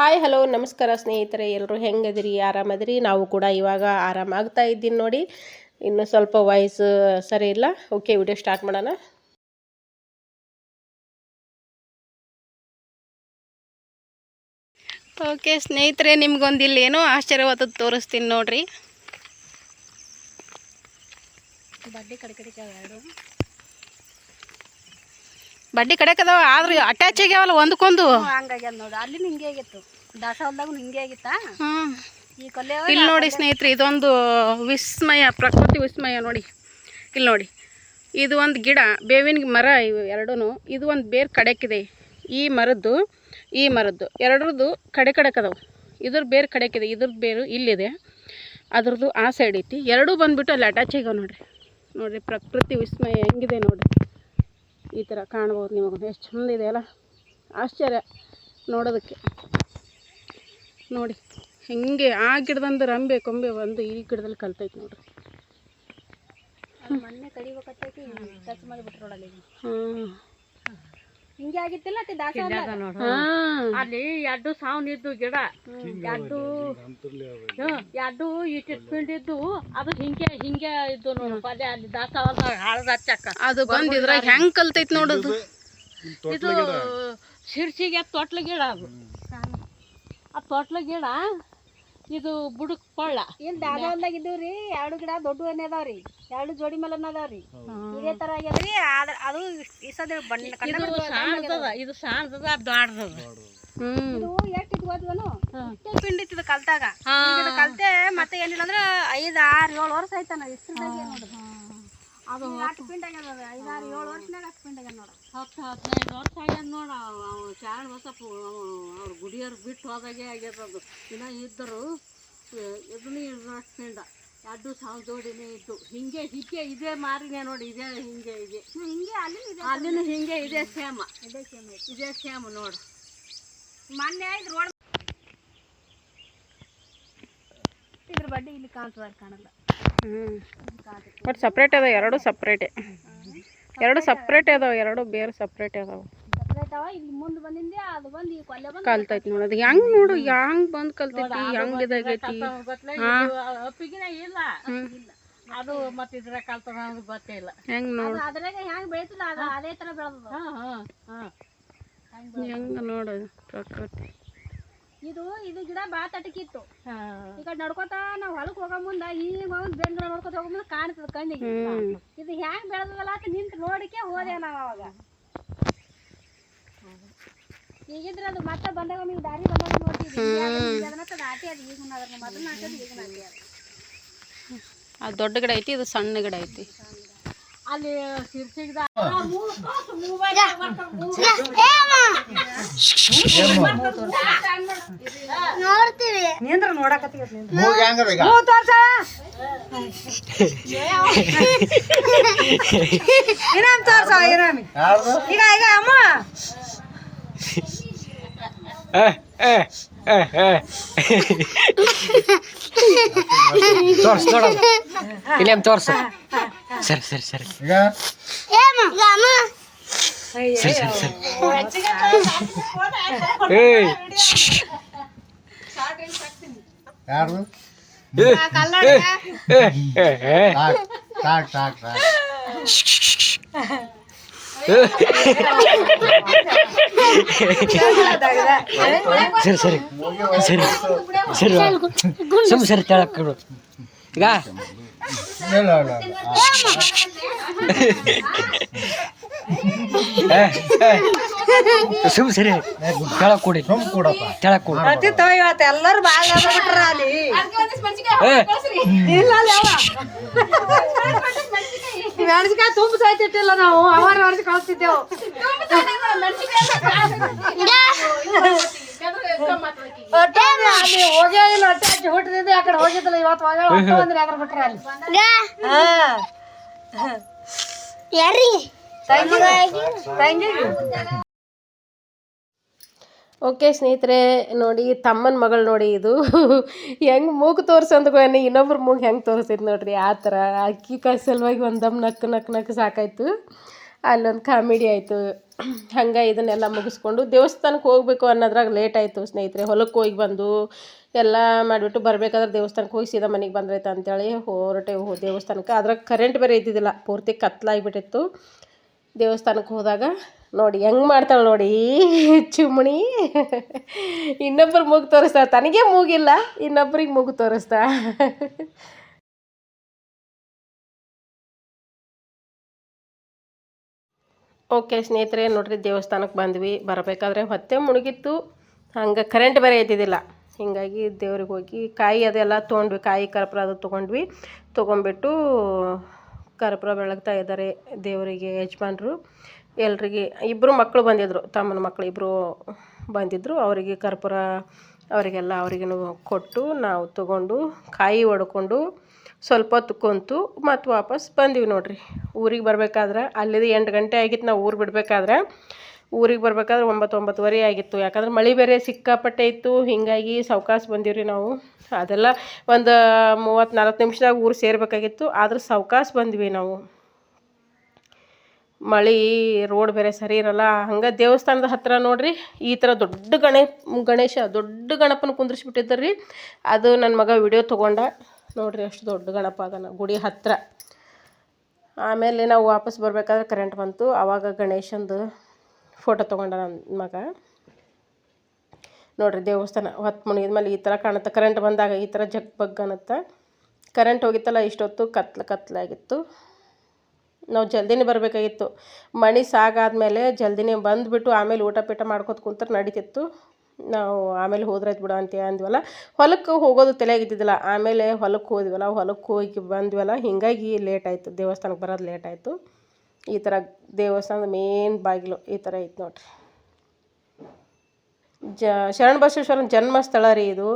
Hi hello ನಮಸ್ಕಾರ ಸ್ನೇಹಿತರೆ. ಎಲ್ಲರೂ ಹೆಂಗದಿರಿ? ಆರಾಮದಿರಿ? ನಾವು ಕೂಡ ಇವಾಗ ಆರಾಮಾಗ್ತಾ ಇದ್ದೀನಿ ನೋಡಿ. ಇನ್ನು ಸ್ವಲ್ಪ ವಾಯ್ಸ್ ಸರಿ ಇಲ್ಲ. ಓಕೆ ವಿಡಿಯೋ ಸ್ಟಾರ್ಟ್ ಮಾಡೋಣ. ಓಕೆ ಸ್ನೇಹಿತರೆ ನಿಮ್ಗೊಂದು ಇಲ್ಲಿ ಏನೋ ಆಶ್ಚರ್ಯವಾದದ್ದು ತೋರಿಸ್ತೀನಿ ನೋಡ್ರಿ. ಬಡ್ಡಿ ಕಡೆ ಕಡೆ ಎರಡು. ಬಡ್ಡಿ ಕಡೆ ಅದಾವ ಆದ್ರೆ ಅಟ್ಯಾಚ್ ಆಗ್ಯಾವಲ್ಲ ಒಂದಕ್ಕೊಂದು ಹಂಗಾಗ್ಯದ ನೋಡು. ಅಲ್ಲಿ ಹಿಂಗೆ ಆಗಿತ್ತು ದಾಸವಾಳದಾಗ ಹಿಂಗೆ ಆಗಿತ್ತಾ ಈ ಕೊಲ್ಲೆ ಇಲ್ಲಿ ನೋಡಿ ಸ್ನೇಹಿತರೆ ಇದೊಂದು ವಿಸ್ಮಯ ಪ್ರಕೃತಿ ವಿಸ್ಮಯ ನೋಡಿ. ಇಲ್ಲಿ ನೋಡಿ. ಇದು ಒಂದು ಗಿಡ ಬೇವಿನ ಮರ ಇವು ಎರಡೂ ಇದು ಒಂದು ಬೇರೆ ಕಡೆಕಿದೆ ಈ ಮರದ್ದು ಈ ಮರದ್ದು. ಎರಡರದ್ದು ಕಡೆ ಕಡೆಕದವು ಇದ್ರ ಬೇರೆ ಕಡೆಕಿದೆ ಇದ್ರ ಬೇರು ಇಲ್ಲಿದೆ. ಅದ್ರದ್ದು ಆ ಸೈಡ್ ಐತಿ. ಎರಡೂ ಬಂದ್ಬಿಟ್ಟು ಅಲ್ಲಿ ಅಟ್ಯಾಚ್ ಆಗ್ಯಾವ ನೋಡಿರಿ. ನೋಡಿರಿ ಪ್ರಕೃತಿ ವಿಸ್ಮಯ ಹೆಂಗಿದೆ ನೋಡ್ರಿ. ಈ ಥರ ಕಾಣ್ಬೋದು ನಿಮಗೆ. ಎಷ್ಟು ಚಂದ ಇದೆ ಅಲ್ಲ? ಆಶ್ಚರ್ಯ ನೋಡೋದಕ್ಕೆ. ನೋಡಿ ಹಿಂಗೆ ಆ ಗಿಡದಂದು ರಂಬೆ ಕೊಂಬೆ ಬಂದು ಈ ಗಿಡದಲ್ಲಿ ಕಲ್ತೈತೆ ನೋಡ್ರಿ. ಮೊನ್ನೆ ಕಡಿಬೇಕತ್ತೈತಿ ಟಚ್ ಹ್ಞೂ ಹಿಂಗೆ ಆಗಿತ್ತಿಲ್ಲ ಅತಿ ದಾಸವಾಳ ಅಲ್ಲಿ ಎರಡು ಸಾವನಿದ್ದು ಗಿಡ. ಎರಡು ಎರಡು ಇಟ್ಟಿಟ್ಕೊಂಡು ಇದ್ದು ಅದು ಹಿಂಗೆ ಹಿಂಗೆ ಇದ್ದು ನೋಡು. ಪದೇ ಅಲ್ಲಿ ದಾಸವಾಳದಾಗ ಹಾಳದ ಹಚ್ಚಕ್ಕ. ಅದು ಬಂದು ಇದ್ರಾಗ ಹೆಂಗೆ ಕಲ್ತೈತಿ ನೋಡೋದು ಇದು ಶಿರ್ಸಿಗೆ ತೊಟ್ಲ ಗಿಡ ಅದು. ಆ ತೊಟ್ಲ ಗಿಡ ಇದು ಬುಡಕ್ ಪಳ್ಳ ಇಲ್ಲಿ ದಾಸವಾಳದಾಗ ರೀ ಎರಡು ಗಿಡ ದೊಡ್ಡ ಎಣ್ಣೆ ಅದಾವ್ರಿ. ಎರಡು ಜೋಡಿ ಮೇಲೆ ಅದಾವ್ರಿ. ಇದೇ ತರ ಆಗ್ಯದ್ರಿ ಆದ್ರ ಅದು ಇಸದ ಬಣ್ಣ ಇದು ಸಾಣದದ ಇದು ಸಾಣದದ ದಾಡ್ದದ ಇದು ಎಷ್ಟು ಇದು ಗೊತ್ತವನು ಇಷ್ಟೇ ಪಿಂಡ್ ಇತ್ತು ಕಲ್ತಾಗ. ಈಗ ಕಲ್ತೆ ಮತ್ತೆ ಏನಿಲ್ಲ ಅಂದ್ರೆ ಐದು ಆರು ಏಳು ವರ್ಷ ಆಯ್ತಾನ ಇಷ್ಟದಾಗ ನೋಡ್ರಿ ಅದು ಅಷ್ಟು ಪಿಂಡ್ ಆಗ್ಯದ ಅದು ಐದಾರು ಏಳು ವರ್ಷನಾಗ ಅಷ್ಟು ಪಿಂಡ್ ಆಗ್ಯದ ನೋಡ ಹತ್ತು ಹದಿನೈದು ವರ್ಷ ಆಗ್ಯದ ನೋಡ. ಅವು ಶಾಣ ಬಸಪ್ಪ ಅವ್ರ ಗುಡಿಯವ್ರು ಬಿಟ್ಟು ಹೋದಾಗೆ ಆಗ್ಯದ ಅದು. ಇನ್ನ ಇದ್ದರು ಇದನ್ನೇ ಅಷ್ಟು ಪಿಂಡ ಎರಡು ಸಾವಿರ ಜೋಡಿನೇ ಇದ್ದು. ಹಿಂಗೆ ಹಿಂಗೆ ಇದೇ ಮಾರಿನೇ ನೋಡಿ ಇದೆ ಹಿಂಗೆ ಇದೆ ಹಿಂಗೆ ಅಲ್ಲಿ ಇದೆ ಅಲ್ಲಿನ ಹಿಂಗೆ ಇದೆ ಸೇಮ ಇದೆ ಸೇಮ್ ಇದೆ ಸೇಮ್ ನೋಡು. ಮೊನ್ನೆ ಆಯ್ತು ರೋಡ್ ಇದ್ರ ಬಡ್ಡಿ ಇಲ್ಲಿ ಕಾಣ್ತದ ಕಾಣಲ್ಲ. ಹ್ಞೂ ಬಟ್ ಸಪ್ರೇಟ್ ಅದಾವ ಎರಡು ಸಪ್ರೇಟೇ. ಎರಡು ಸಪ್ರೇಟ್ ಅದಾವ ಎರಡು ಬೇರೆ ಸಪ್ರೇಟ್ ಅದಾವ. ಸಪ್ರೇಟ್ ಅವ ಇಲ್ಲಿ ಮುಂದೆ ಬಂದಿಂದೆ ಅದು ಬಂದು ಈ ಕೊಲ್ಲೆ ಬಂದು. ಕಲ್ತೈತಿ ನೋಡೋದು ಹೆಂಗ್ ನೋಡು ಹೆಂಗ್ ಬಂದ್ ಕಲ್ತೈತಿ ಹೆಂಗ್ ಇದಾಗೈತಿ. ಗೊತ್ತಲ ಅಪ್ಪಿಗಿನ ಇಲ್ಲ. ಅದು ಮತ್ತೆ ಇದ್ರ ಕಲ್ತದ ಅನ್ನೋದು ಗೊತ್ತೇ ಇಲ್ಲ. ಹೆಂಗ್ ನೋಡು. ಅದು ಅದ್ರಾಗ ಹೆಂಗ್ ಬೆಳಿತಿಲ್ಲ ಅದು ತರ ಬೆಳೆದ ಹೆಂಗ್ ನೋಡು ಪ್ರಕೃತಿ. ಇದು ಇದು ಗಿಡ ಬಾ ತಟಕಿತ್ತು. ಈಗ ಈ ಕಡೆ ನಡ್ಕೋತ ನಾವು ಹೊಲಕ್ಕೆ ಹೋಗೋ ಮುಂದ ಈಗ ಒಂದ್ ಬೆಂದ್ರ ನೋಡ್ಕೊತ ಹೋಗೋ ಮುಂದೆ ಕಾಣ್ತದ ಕಣ್ಣಿಗೆ. ಇದು ಹೆಂಗ್ ಬೆಳೆದಲ್ಲ ಅಂತ ನಿಂತ ನೋಡಿಕೆ ಹೋದೆ ನಾವ್ ಅವಾಗ. ಈಗಿದ್ರೆ ಅದು ಮತ್ತೆ ಬಂದಾಗ ನೀವು ದಾರಿ ಬಂದಾಗ ನೋಡ್ತಿದ್ವಿ ಅದನ್ನ ದಾಟಿ ಅದು ಈಗ ಅದ್ರ ಮೊದಲು ನಾಟದು ಈಗ ನಾಟಿ ಅದು. ದೊಡ್ಡ ಗಿಡ ಐತಿ ಇದು ಸಣ್ಣ ಗಿಡ ಐತಿ. ಅಲ್ಲಿ ಸಿರ್ಸಿಗ್ದ ತೋರ್ಸ್ ನೋಡ ಇಲ್ಲೇ ತೋರ್ಸ? ಸರಿ ಸರಿ ಸರಿ. ಈಗ? ಸರಿ ಸರಿ ಸರಿ. ಯಾರು. ಸಾಕ್ ಸಾಕ್ ಸಾಕ್ ಸರಿ ಸರಿ. ಸರಿ ಸರಿ. ಸುಮ್ ಸರಿ ತೆಳಕ್ ಕೊಡು ಈಗ? ಇಲ್ಲ ಇಲ್ಲ. ಸುಮ್ ಸರಿ. ತೆಳಕ್ ಕೊಡಿ ಸುಮ್ ಕೊಡಪ್ಪ ಕೊಡು ಎಲ್ಲರೂ ಭಾಳ ಬಿಟ್ರ ಅಲ್ಲಿ. ಮೆಣಸಿಕಾಯಿ ತುಂಬ ಸಾಯ್ತಿಟ್ಟಿಲ್ಲ ನಾವು. ಅವರ ವರ್ಷ ಕಳಿಸ್ತಿದ್ದೆವು ಅಲ್ಲಿ ಹೋಗೇ ಇಲ್ಲ ಹೊಟ್ಟೆ ಹಚ್ಚಿ ಹುಟ್ಟಿದ್ರೆ ಆ ಕಡೆ ಹೋಗಿದ್ದಿಲ್ಲ ಇವತ್ತು ಹೋಗ್ಯಾಳ ಹೊಟ್ಟೆ ಅಂದ್ರೆ ಬಿಟ್ರ ಅಲ್ಲಿ. ತಂಗಿ. ಓಕೆ ಸ್ನೇಹಿತರೆ ನೋಡಿ ತಮ್ಮನ ಮಗಳು ನೋಡಿ ಇದು. ಹೆಂಗ್ ಮೂಗು ತೋರ್ಸಂದ್ಕೊಂಡು ಇನ್ನೊಬ್ರು ಮೂಗು ಹೆಂಗೆ ತೋರಿಸಿದ್ ನೋಡ್ರಿ ಆ ಥರ. ಅಕ್ಕಿ ಕಾಯಿ ಸಲುವಾಗಿ ಒಂದಮ್ ನಕ್ ನಕ್ ನಕ್ ಸಾಕಾಯ್ತು. ಅಲ್ಲೊಂದು ಕಾಮಿಡಿ ಆಯಿತು. ಹಂಗೆ ಇದನ್ನೆಲ್ಲ ಮುಗಿಸ್ಕೊಂಡು ದೇವಸ್ಥಾನಕ್ಕೆ ಹೋಗಬೇಕು ಅನ್ನೋದ್ರಾಗ ಲೇಟ್ ಆಯಿತು ಸ್ನೇಹಿತರೆ. ಹೊಲಕ್ಕೆ ಹೋಗಿ ಬಂದು ಎಲ್ಲ ಮಾಡಿಬಿಟ್ಟು ಬರಬೇಕಾದ್ರೆ ದೇವಸ್ಥಾನಕ್ಕೆ ಹೋಗಿ ಸೀದಾ ಮನೆಗೆ ಬಂದ್ರೈತೆ ಅಂತೇಳಿ ಹೊರಟೆವು ದೇವಸ್ಥಾನಕ್ಕೆ. ಅದ್ರಾಗ ಕರೆಂಟ್ ಬೇರೆ ಇದ್ದಿದ್ದಿಲ್ಲ. ಪೂರ್ತಿ ಕತ್ಲಾಗಿಬಿಟ್ಟಿತ್ತು. ದೇವಸ್ಥಾನಕ್ಕೆ ಹೋದಾಗ ನೋಡಿ ಹೆಂಗೆ ಮಾಡ್ತಾಳೆ ನೋಡಿ ಚುಮ್ಮಣಿ ಇನ್ನೊಬ್ರು ಮೂಗು ತೋರಿಸ್ತಾ ತನಗೆ ಮೂಗಿಲ್ಲ, ಇನ್ನೊಬ್ರಿಗೆ ಮೂಗು ತೋರಿಸ್ತಾ ಓಕೆ ಸ್ನೇಹಿತರೆ, ನೋಡ್ರಿ ದೇವಸ್ಥಾನಕ್ಕೆ ಬಂದ್ವಿ. ಬರಬೇಕಾದ್ರೆ ಹೊತ್ತೆ ಮುಳುಗಿತ್ತು. ಹಂಗೆ ಕರೆಂಟ್ ಬೇರೆ ಇದ್ದಿದ್ದಿಲ್ಲ. ಹೀಗಾಗಿ ದೇವ್ರಿಗೆ ಹೋಗಿ ಕಾಯಿ ಅದೆಲ್ಲ ತೊಗೊಂಡ್ವಿ. ಕಾಯಿ ಕರ್ಪೂರ ಅದು ತೊಗೊಂಡ್ವಿ. ತೊಗೊಂಬಿಟ್ಟು ಕರ್ಪೂರ ಬೆಳಗ್ತಾ ಇದ್ದಾರೆ ದೇವರಿಗೆ ಯಜಮಾನ್ರು. ಎಲ್ರಿಗೆ ಇಬ್ಬರು ಮಕ್ಕಳು ಬಂದಿದ್ದರು ತಮ್ಮನ ಮಕ್ಕಳು ಇಬ್ಬರು ಬಂದಿದ್ದರು ಅವರಿಗೆ ಕರ್ಪೂರ ಅವರಿಗೆಲ್ಲ ಅವರಿಗೂ ಕೊಟ್ಟು ನಾವು ತೊಗೊಂಡು ಕಾಯಿ ಹೊಡ್ಕೊಂಡು ಸ್ವಲ್ಪ ಹೊತ್ತು ಕುಂತು ಮತ್ತು ವಾಪಸ್ ಬಂದೀವಿ ನೋಡ್ರಿ. ಊರಿಗೆ ಬರಬೇಕಾದ್ರೆ ಅಲ್ಲಿದು ಎಂಟು ಗಂಟೆ ಆಗಿತ್ತು ನಾವು ಊರು ಬಿಡಬೇಕಾದ್ರೆ. ಊರಿಗೆ ಬರಬೇಕಾದ್ರೆ ಒಂಬತ್ತು ಒಂಬತ್ತುವರೆ ಆಗಿತ್ತು. ಯಾಕಂದ್ರೆ ಮಳೆ ಬೇರೆ ಸಿಕ್ಕಾಪಟ್ಟೆ ಇತ್ತು. ಹೀಗಾಗಿ ಸಾವ್ಕಾಶ ಬಂದೀವಿ ನಾವು. ಅದೆಲ್ಲ ಒಂದು ಮೂವತ್ತು ನಲ್ವತ್ತು ನಿಮಿಷದಾಗ ಊರು ಸೇರಬೇಕಾಗಿತ್ತು. ಆದ್ರೆ ಸಾವ್ಕಾಶ ಬಂದ್ವಿ ನಾವು. ಮಳೆ ರೋಡ್ ಬೇರೆ ಸರಿ ಇರಲ್ಲ. ಹಂಗೆ ದೇವಸ್ಥಾನದ ಹತ್ತಿರ ನೋಡ್ರಿ, ಈ ಥರ ದೊಡ್ಡ ಗಣೇ ಗಣೇಶ ದೊಡ್ಡ ಗಣಪನ ಕುಂದ್ರಿಸ್ಬಿಟ್ಟಿದ್ದಾರೆ ರೀ ಅದು ನನ್ನ ಮಗ ವಿಡಿಯೋ ತೊಗೊಂಡ. ನೋಡ್ರಿ ಅಷ್ಟು ದೊಡ್ಡ ಗಣಪ ಅದನ ಗುಡಿ ಹತ್ತಿರ ಆಮೇಲೆ ನಾವು ವಾಪಸ್ ಬರಬೇಕಾದ್ರೆ ಕರೆಂಟ್ ಬಂತು. ಆವಾಗ ಗಣೇಶಂದು ಫೋಟೋ ತೊಗೊಂಡ ನನ್ನ ಮಗ. ನೋಡಿರಿ ದೇವಸ್ಥಾನ ಹೊತ್ತು ಮೇಲೆ ಈ ಥರ ಕಾಣುತ್ತೆ. ಕರೆಂಟ್ ಬಂದಾಗ ಈ ಥರ ಜಗ್ ಬಗ್ ಅನ್ನತ್ತೆ. ಕರೆಂಟ್ ಹೋಗಿತ್ತಲ್ಲ, ಇಷ್ಟೊತ್ತು ಕತ್ಲು ಕತ್ಲಾಗಿತ್ತು ನಾವು ಜಲ್ದಿನೇ ಬರಬೇಕಾಗಿತ್ತು. ಮಣಿ ಸಾಗಾದ್ಮೇಲೆ ಜಲ್ದಿನೇ ಬಂದುಬಿಟ್ಟು ಆಮೇಲೆ ಊಟ ಪೀಟ ಮಾಡ್ಕೊತ ಕುಂತ್ರೆ ನಡೀತಿತ್ತು. ನಾವು ಆಮೇಲೆ ಹೋದ್ರಾಯ್ತು ಬಿಡ ಅಂತ ಅಂದ್ವಲ್ಲ, ಹೊಲಕ್ಕೆ ಹೋಗೋದು ತಲೆಯಾಗಿದ್ದಿದ್ದಿಲ್ಲ. ಆಮೇಲೆ ಹೊಲಕ್ಕೆ ಹೋದ್ವಲ್ಲ, ಹೊಲಕ್ಕೆ ಹೋಗಿ ಬಂದ್ವಲ್ಲ, ಹೀಗಾಗಿ ಲೇಟ್ ಆಯಿತು. ದೇವಸ್ಥಾನಕ್ಕೆ ಬರೋದು ಲೇಟ್ ಆಯಿತು. ಈ ಥರ ದೇವಸ್ಥಾನದ ಮೇನ್ ಬಾಗಿಲು ಈ ಥರ ಐತೆ ನೋಡ್ರಿ. ಜ ಶರಣ ಬಸವೇಶ್ವರನ ಜನ್ಮಸ್ಥಳ ರೀ ಇದು.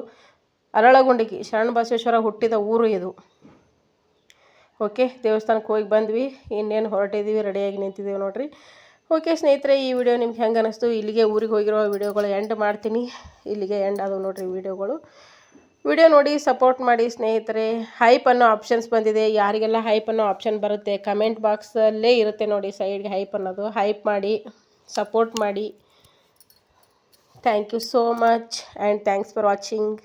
ಅರಳಗುಂಡಿಗೆ ಶರಣ ಬಸವೇಶ್ವರ ಹುಟ್ಟಿದ ಊರು ಇದು. ಓಕೆ ದೇವಸ್ಥಾನಕ್ಕೆ ಹೋಗಿ ಬಂದ್ವಿ. ಇನ್ನೇನು ಹೊರಟಿದ್ದೀವಿ ರೆಡಿಯಾಗಿ ನಿಂತಿದ್ದೀವಿ ನೋಡ್ರಿ. ಓಕೆ ಸ್ನೇಹಿತರೆ, ಈ ವಿಡಿಯೋ ನಿಮ್ಗೆ ಹೆಂಗೆ ಅನ್ನಿಸ್ತು ಇಲ್ಲಿಗೆ ಊರಿಗೆ ಹೋಗಿರೋ ವಿಡಿಯೋಗಳು ಎಂಡ್ ಮಾಡ್ತೀನಿ. ಇಲ್ಲಿಗೆ ಎಂಡ್ ಆದವು ನೋಡಿರಿ ವಿಡಿಯೋಗಳು. ವಿಡಿಯೋ ನೋಡಿ ಸಪೋರ್ಟ್ ಮಾಡಿ ಸ್ನೇಹಿತರೆ. ಹೈಪ್ ಅನ್ನೋ ಆಪ್ಷನ್ಸ್ ಬಂದಿದೆ. ಯಾರಿಗೆಲ್ಲ ಹೈಪ್ ಅನ್ನೋ ಆಪ್ಷನ್ ಬರುತ್ತೆ ಕಮೆಂಟ್ ಬಾಕ್ಸಲ್ಲೇ ಇರುತ್ತೆ ನೋಡಿ ಸೈಡ್ಗೆ ಹೈಪ್ ಅನ್ನೋದು. ಹೈಪ್ ಮಾಡಿ ಸಪೋರ್ಟ್ ಮಾಡಿ. Thank you so much and thanks for watching